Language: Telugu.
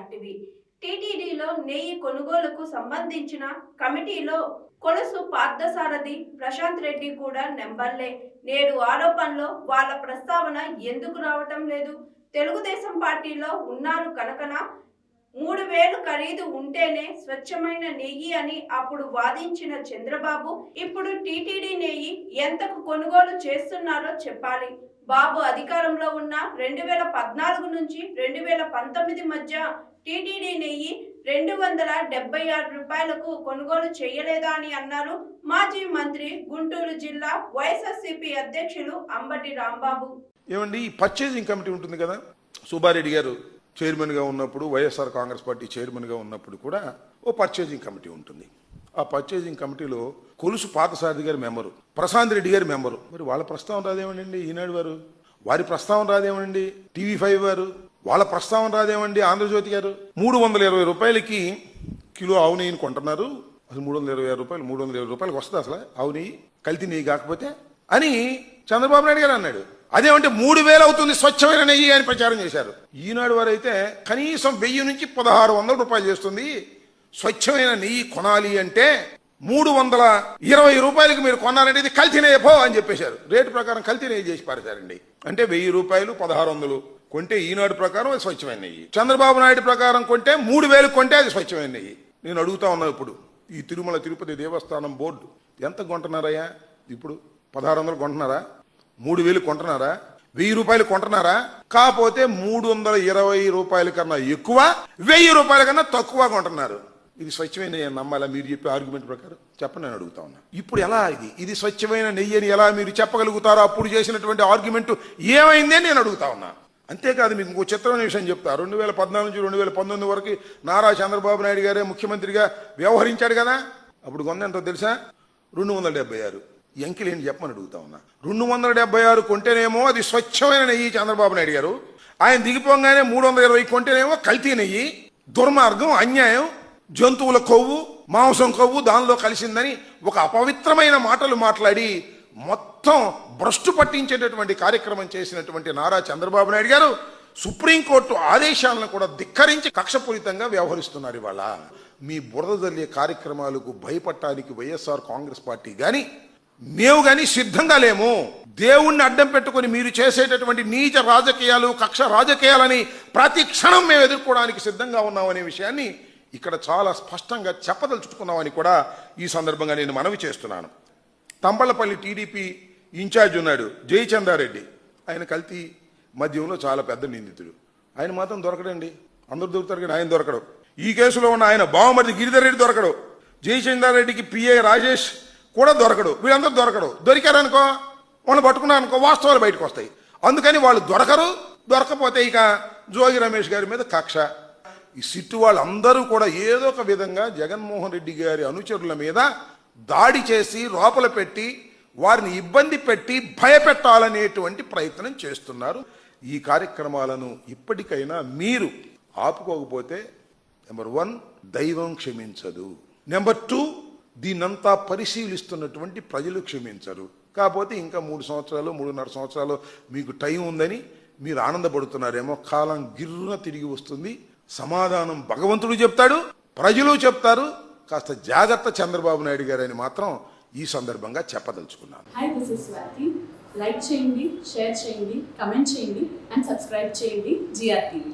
లాంటివి. టీటీడీలో నెయ్యి కొనుగోలుకు సంబంధించిన కమిటీలో కొలుసు పార్థసారథి ప్రశాంత్ రెడ్డి కూడా నెంబర్లే. నేడు ఆరోపణలో వాళ్ళ ప్రస్తావన ఎందుకు రావటం లేదు? తెలుగుదేశం పార్టీలో ఉన్నారు కనుకన? మూడు వేలు ఖరీదు ఉంటేనే స్వచ్ఛమైన నెయ్యి అని అప్పుడు వాదించిన చంద్రబాబు ఇప్పుడు టీటీడీ నెయ్యి ఎంతకు కొనుగోలు చేస్తున్నారో చెప్పాలి. బాబు అధికారంలో ఉన్న రెండు వేల పద్నాలుగు నుంచి రెండు వేల పంతొమ్మిది మధ్య టీటీడీ నెయ్యి రెండు వందల డెబ్బై ఆరు రూపాయలకు కొనుగోలు చేయలేదా అని అన్నారు మాజీ మంత్రి గుంటూరు జిల్లా వైఎస్ఆర్సీపీ అధ్యక్షులు అంబటి రాంబాబు. ఏమండి ఈ పర్చేసింగ్ కమిటీ ఉంటుంది కదా? సుబ్బారెడ్డి గారు చైర్మన్గా ఉన్నప్పుడు వైఎస్ఆర్ కాంగ్రెస్ పార్టీ చైర్మన్గా ఉన్నప్పుడు కూడా ఓ పర్చేజింగ్ కమిటీ ఉంటుంది. ఆ పర్చేజింగ్ కమిటీలో కొలుసు పాతసారథి గారి మెంబరు ప్రశాంత్ రెడ్డి గారి మెంబరు. మరి వాళ్ళ ప్రస్తావన రాదేమండి ఈనాడు వారు? వారి ప్రస్తావన రాదేమండి టీవీ ఫైవ్ వారు? వాళ్ళ ప్రస్తావన రాదేమండి ఆంధ్రజ్యోతి గారు? మూడు వందల ఇరవై రూపాయలకి కిలో ఆవు నెయ్యిని కొంటున్నారు. అసలు మూడు వందల ఇరవై ఆరు రూపాయలు మూడు వందల ఇరవై రూపాయలకు వస్తుంది అసలు. ఆవు నెయ్యి కల్తీ నెయ్యి కాకపోతే అని చంద్రబాబు నాయుడు గారు అన్నాడు. అదేమంటే మూడు వేలు అవుతుంది స్వచ్ఛమైన నెయ్యి అని ప్రచారం చేశారు. ఈనాడు వారు అయితే కనీసం వెయ్యి నుంచి పదహారు వందల రూపాయలు చేస్తుంది. స్వచ్ఛమైన నెయ్యి కొనాలి అంటే మూడు వందల ఇరవై రూపాయలకి మీరు కొన్నారంటే ఇది కల్తీ నెయ్యి పో అని చెప్పేశారు. రేటు ప్రకారం కల్తీ నెయ్యి చేసి పారేశారండి. అంటే వెయ్యి రూపాయలు పదహారు వందలు కొంటే ఈనాడు ప్రకారం అది స్వచ్ఛమైన నెయ్యి. చంద్రబాబు నాయుడు ప్రకారం కొంటే మూడు వేలు కొంటే అది స్వచ్ఛమైన నెయ్యి. నేను అడుగుతా ఉన్నా ఇప్పుడు ఈ తిరుమల తిరుపతి దేవస్థానం బోర్డు ఎంత కొంటున్నారయ్యా? ఇప్పుడు పదహారు వందలు కొంటున్నారా? మూడు వేలు కొంటున్నారా? వెయ్యి రూపాయలు కొంటున్నారా? కాకపోతే మూడు వందల ఇరవై రూపాయల కన్నా ఎక్కువ వెయ్యి రూపాయల కన్నా తక్కువ కొంటున్నారు. ఇది స్వచ్ఛమైన నెయ్యి నమ్మాలా మీరు చెప్పే ఆర్గ్యుమెంట్ ప్రకారం? చెప్పండి నేను అడుగుతా ఉన్నా. ఇప్పుడు ఎలా ఇది? ఇది స్వచ్ఛమైన నెయ్యి అని ఎలా మీరు చెప్పగలుగుతారో అప్పుడు చేసినటువంటి ఆర్గ్యుమెంట్ ఏమైంది అని నేను అడుగుతా ఉన్నా. అంతేకాదు మీకు ఇంకో చిత్రమైన విషయం చెప్తా. రెండు వేల పద్నాలుగు నుంచి రెండు వేల పంతొమ్మిది వరకు నారా చంద్రబాబు నాయుడు గారే ముఖ్యమంత్రిగా వ్యవహరించాడు కదా? అప్పుడు కొంత ఎంతో తెలుసా? రెండు వందల డెబ్బై ఆరు. ఎంకిలేని చెప్పమని అడుగుతా ఉన్నా. రెండు వందల డెబ్బై ఆరు కొంటేనేమో అది స్వచ్ఛమైన నెయ్యి చంద్రబాబు నాయుడు గారు. ఆయన దిగిపోగానే మూడు వందల ఇరవై కొంటేనేమో కల్తీ నెయ్యి. దుర్మార్గం అన్యాయం జంతువుల కొవ్వు మాంసం కొవ్వు దానిలో కలిసిందని ఒక అపవిత్రమైన మాటలు మాట్లాడి మొత్తం భ్రష్టు పట్టించేటటువంటి కార్యక్రమం చేసినటువంటి నారా చంద్రబాబు నాయుడు గారు సుప్రీంకోర్టు ఆదేశాలను కూడా ధిక్కరించి కక్షపూరితంగా వ్యవహరిస్తున్నారు ఇవాళ. మీ బురదదల్లే కార్యక్రమాలకు భయపడటానికి వైఎస్ఆర్ కాంగ్రెస్ పార్టీ కానీ మేము కానీ సిద్ధంగా లేము. దేవుణ్ణి అడ్డం పెట్టుకొని మీరు చేసేటటువంటి నీచ రాజకీయాలు కక్ష రాజకీయాలని ప్రతి క్షణం మేము ఎదుర్కోవడానికి సిద్ధంగా ఉన్నామనే విషయాన్ని ఇక్కడ చాలా స్పష్టంగా చెప్పదలుచుకున్నామని కూడా ఈ సందర్భంగా నేను మనవి చేస్తున్నాను. తంబళ్ళపల్లి టీడీపీ ఇన్ఛార్జ్ ఉన్నాడు జయచందారెడ్డి. ఆయన కల్తీ మద్యంలో చాలా పెద్ద నిందితుడు. ఆయన మాత్రం దొరకడండి. అందరు దొరుకుతారు కానీ ఆయన దొరకడు. ఈ కేసులో ఉన్న ఆయన బావమరిది గిరిధర్ రెడ్డి దొరకడు. జయచందారెడ్డికి పిఏ రాజేష్ కూడా దొరకడు. వీళ్ళందరూ దొరకడు. దొరికారనుకో వాళ్ళు పట్టుకున్నారనుకో వాస్తవాలు బయటకు వస్తాయి. అందుకని వాళ్ళు దొరకరు. దొరకపోతే ఇక జోగి రమేష్ గారి మీద కక్ష. ఈ సిట్టు వాళ్ళందరూ కూడా ఏదో ఒక విధంగా జగన్మోహన్ రెడ్డి గారి అనుచరుల మీద దాడి చేసి లోపల పెట్టి వారిని ఇబ్బంది పెట్టి భయపెట్టాలనేటువంటి ప్రయత్నం చేస్తున్నారు. ఈ కార్యక్రమాలను ఇప్పటికైనా మీరు ఆపుకోకపోతే నెంబర్ వన్ దైవం క్షమించదు. నెంబర్ టూ దీన్నంతా పరిశీలిస్తున్నటువంటి ప్రజలు క్షమించరు. కాకపోతే ఇంకా మూడు సంవత్సరాలు మూడున్నర సంవత్సరాలు మీకు టైం ఉందని మీరు ఆనందపడుతున్నారేమో. కాలం గిర్రున తిరిగి వస్తుంది. సమాధానం భగవంతుడు చెప్తాడు ప్రజలు చెప్తారు. కాస్త జాగ్రత్త చంద్రబాబు నాయుడు గారని మాత్రం ఈ సందర్భంగా చెప్పదలుచుకున్నాను. Hi this is Swathi like చేయండి షేర్ చేయండి కమెంట్ చేయండి అండ్ సబ్స్క్రైబ్ చేయండి జిఆర్ టీవీ